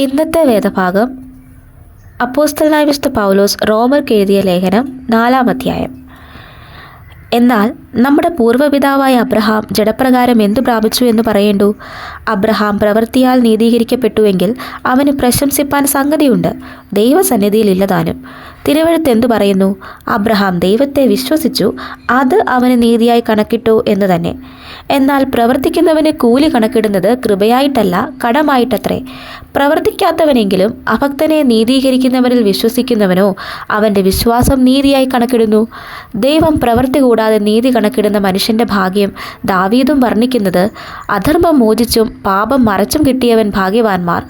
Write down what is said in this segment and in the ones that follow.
ഇന്നത്തെ വേദഭാഗം അപ്പോസ്തലനായ വിശുദ്ധ പൗലോസ് റോമർക്ക് എഴുതിയ ലേഖനം നാലാം അധ്യായം. എന്നാൽ നമ്മുടെ പൂർവപിതാവായ അബ്രഹാം ജഡപ്രകാരം എന്തു പ്രാപിച്ചു എന്ന് പറയേണ്ടു? അബ്രഹാം പ്രവൃത്തിയാൽ നീതീകരിക്കപ്പെട്ടുവെങ്കിൽ അവന് പ്രശംസിപ്പാൻ സംഗതിയുണ്ട്. ദൈവസന്നിധിയിൽ ഇല്ലതാനും തിരുവഴുത്ത് എന്തു പറയുന്നു? അബ്രഹാം ദൈവത്തെ വിശ്വസിച്ചു അത് അവന് നീതിയായി കണക്കിട്ടു എന്ന് തന്നെ. എന്നാൽ പ്രവർത്തിക്കുന്നവന് കൂലി കണക്കിടുന്നത് കൃപയായിട്ടല്ല കടമായിട്ടത്രേ. പ്രവർത്തിക്കാത്തവനെങ്കിലും അഭക്തനെ നീതീകരിക്കുന്നവനിൽ വിശ്വസിക്കുന്നവനോ അവന്റെ വിശ്വാസം നീതിയായി കണക്കിടുന്നു. ദൈവം പ്രവൃത്തി കൂടാതെ നീതി കണക്കിടുന്ന മനുഷ്യന്റെ ഭാഗ്യം ദാവീദും വർണിക്കുന്നത്. അധർമ്മം മോചിച്ചും പാപം മറച്ചും കിട്ടിയവൻ ഭാഗ്യവാന്മാർ.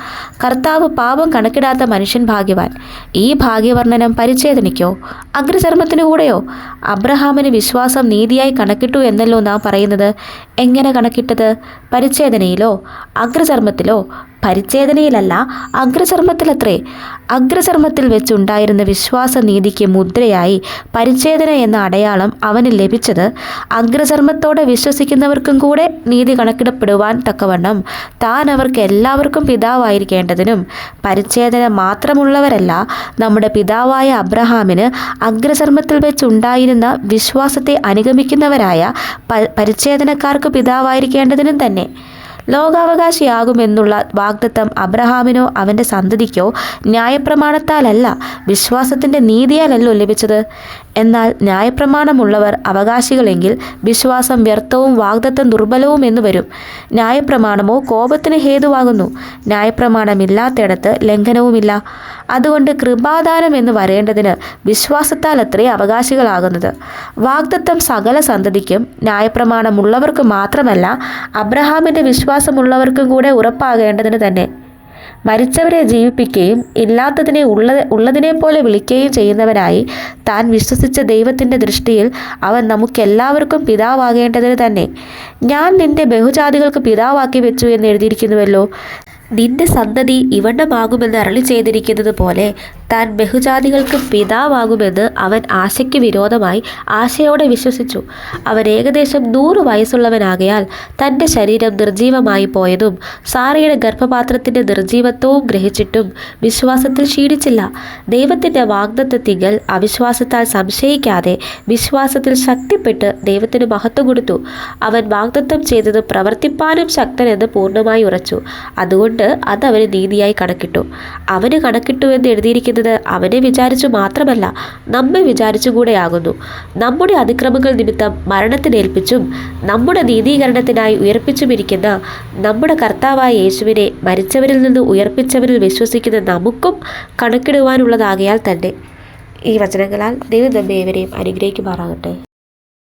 കർത്താവ് പാപം കണക്കിടാത്ത മനുഷ്യൻ ഭാഗ്യവാൻ. ഈ ഭാഗ്യവർണനം പരിച്ഛേദനയ്ക്കോ അഗ്രചർമ്മത്തിനു കൂടെയോ? അബ്രഹാമിന് വിശ്വാസം നീതിയായി കണക്കിട്ടു എന്നല്ലോ നാം പറയുന്നത്. എങ്ങനെ കണക്കിട്ടത്? പരിച്ഛേദനയിലോ? അഗ്രചർമ്മത്തിലോ? പരിച്ഛേദനയിലല്ല അഗ്രചർമ്മത്തിലത്രേ. അഗ്രചർമ്മത്തിൽ വെച്ചുണ്ടായിരുന്ന വിശ്വാസനീതിക്ക് മുദ്രയായി പരിച്ഛേദന എന്ന അടയാളം അവന് ലഭിച്ചത് അഗ്രചർമ്മത്തോടെ വിശ്വസിക്കുന്നവർക്കും കൂടെ നീതി കണക്കിടപ്പെടുവാൻ തക്കവണ്ണം താൻ അവർക്ക് എല്ലാവർക്കും പിതാവായിരിക്കേണ്ടതിനും പരിച്ഛേദന മാത്രമുള്ളവരല്ല നമ്മുടെ പിതാവായ അബ്രഹാമിന് അഗ്രചർമ്മത്തിൽ വെച്ചുണ്ടായിരുന്ന വിശ്വാസത്തെ അനുഗമിക്കുന്നവരായ പരിച്ഛേദനക്കാർക്ക് പിതാവായിരിക്കേണ്ടതിനും തന്നെ. ലോകാവകാശിയാകുമെന്നുള്ള വാഗ്ദത്തം അബ്രഹാമിനോ അവന്റെ സന്തതിക്കോ ന്യായപ്രമാണത്താലല്ല വിശ്വാസത്തിന്റെ നീതിയാലല്ലോ ലഭിച്ചത്. എന്നാൽ ന്യായപ്രമാണമുള്ളവർ അവകാശികളെങ്കിൽ വിശ്വാസം വ്യർത്ഥവും വാഗ്ദത്തം ദുർബലവും എന്ന് വരും. ന്യായപ്രമാണമോ കോപത്തിന് ഹേതുവാകുന്നു. ന്യായപ്രമാണമില്ലാത്തിടത്ത് ലംഘനവുമില്ല. അതുകൊണ്ട് കൃപാദാനം എന്ന് വരേണ്ടതിന് വിശ്വാസത്താൽ അത്രേ അവകാശികളാകുന്നത്. വാഗ്ദത്തം സകല സന്തതിക്കും ന്യായപ്രമാണമുള്ളവർക്ക് മാത്രമല്ല അബ്രഹാമിന്റെ വിശ്വാസമുള്ളവർക്കും കൂടെ ഉറപ്പാകേണ്ടതിന് തന്നെ. മരിച്ചവരെ ജീവിപ്പിക്കുകയും ഇല്ലാത്തതിനെ ഉള്ള ഉള്ളതിനെ പോലെ വിളിക്കുകയും ചെയ്യുന്നവനായി താൻ വിശ്വസിച്ച ദൈവത്തിന്റെ ദൃഷ്ടിയിൽ അവൻ നമുക്കെല്ലാവർക്കും പിതാവാകേണ്ടതിന് തന്നെ. ഞാൻ നിന്റെ ബഹുജാതികൾക്ക് പിതാവാക്കി വെച്ചു എന്ന് എഴുതിയിരിക്കുന്നുവല്ലോ. നിന്റെ സന്തതി ഇവണ്ണമാകുമെന്ന് അരളി ചെയ്തിരിക്കുന്നത് പോലെ താൻ ബഹുജാതികൾക്ക് പിതാവാകുമെന്ന് അവൻ ആശയ്ക്ക് വിരോധമായി ആശയോടെ വിശ്വസിച്ചു. അവൻ ഏകദേശം നൂറ് വയസ്സുള്ളവനാകയാൽ തന്റെ ശരീരം നിർജീവമായി പോയതും സാറയുടെ ഗർഭപാത്രത്തിന്റെ നിർജീവത്വവും ഗ്രഹിച്ചിട്ടും വിശ്വാസത്തിൽ ക്ഷീണിച്ചില്ല. ദൈവത്തിന്റെ വാഗ്ദത്വത്തിങ്കൽ അവിശ്വാസത്താൽ സംശയിക്കാതെ വിശ്വാസത്തിൽ ശക്തിപ്പെട്ട് ദൈവത്തിന് മഹത്വം കൊടുത്തു. അവൻ വാഗ്ദത്തം ചെയ്തത് പ്രവർത്തിപ്പാനും ശക്തനെന്ന് പൂർണമായി ഉറച്ചു. അതുകൊണ്ട് അത് അവന് നീതിയായി കണക്കിട്ടു. അവന് കണക്കിട്ടു എന്ന് എഴുതിയിരിക്കുന്നത് അവനെ വിചാരിച്ചു മാത്രമല്ല നമ്മെ വിചാരിച്ചുകൂടെയാകുന്നു. നമ്മുടെ അതിക്രമങ്ങൾ നിമിത്തം മരണത്തിനേൽപ്പിച്ചും നമ്മുടെ നീതീകരണത്തിനായി ഉയർപ്പിച്ചുമിരിക്കുന്ന നമ്മുടെ കർത്താവായ യേശുവിനെ മരിച്ചവരിൽ നിന്ന് ഉയർപ്പിച്ചവരിൽ വിശ്വസിക്കുന്ന നമുക്കും കണക്കിടുവാനുള്ളതാകയാൽ തന്നെ. ഈ വചനങ്ങളാൽ ദൈവം നമ്മെ ഇവരെയും അനുഗ്രഹിക്കുമാറാകട്ടെ.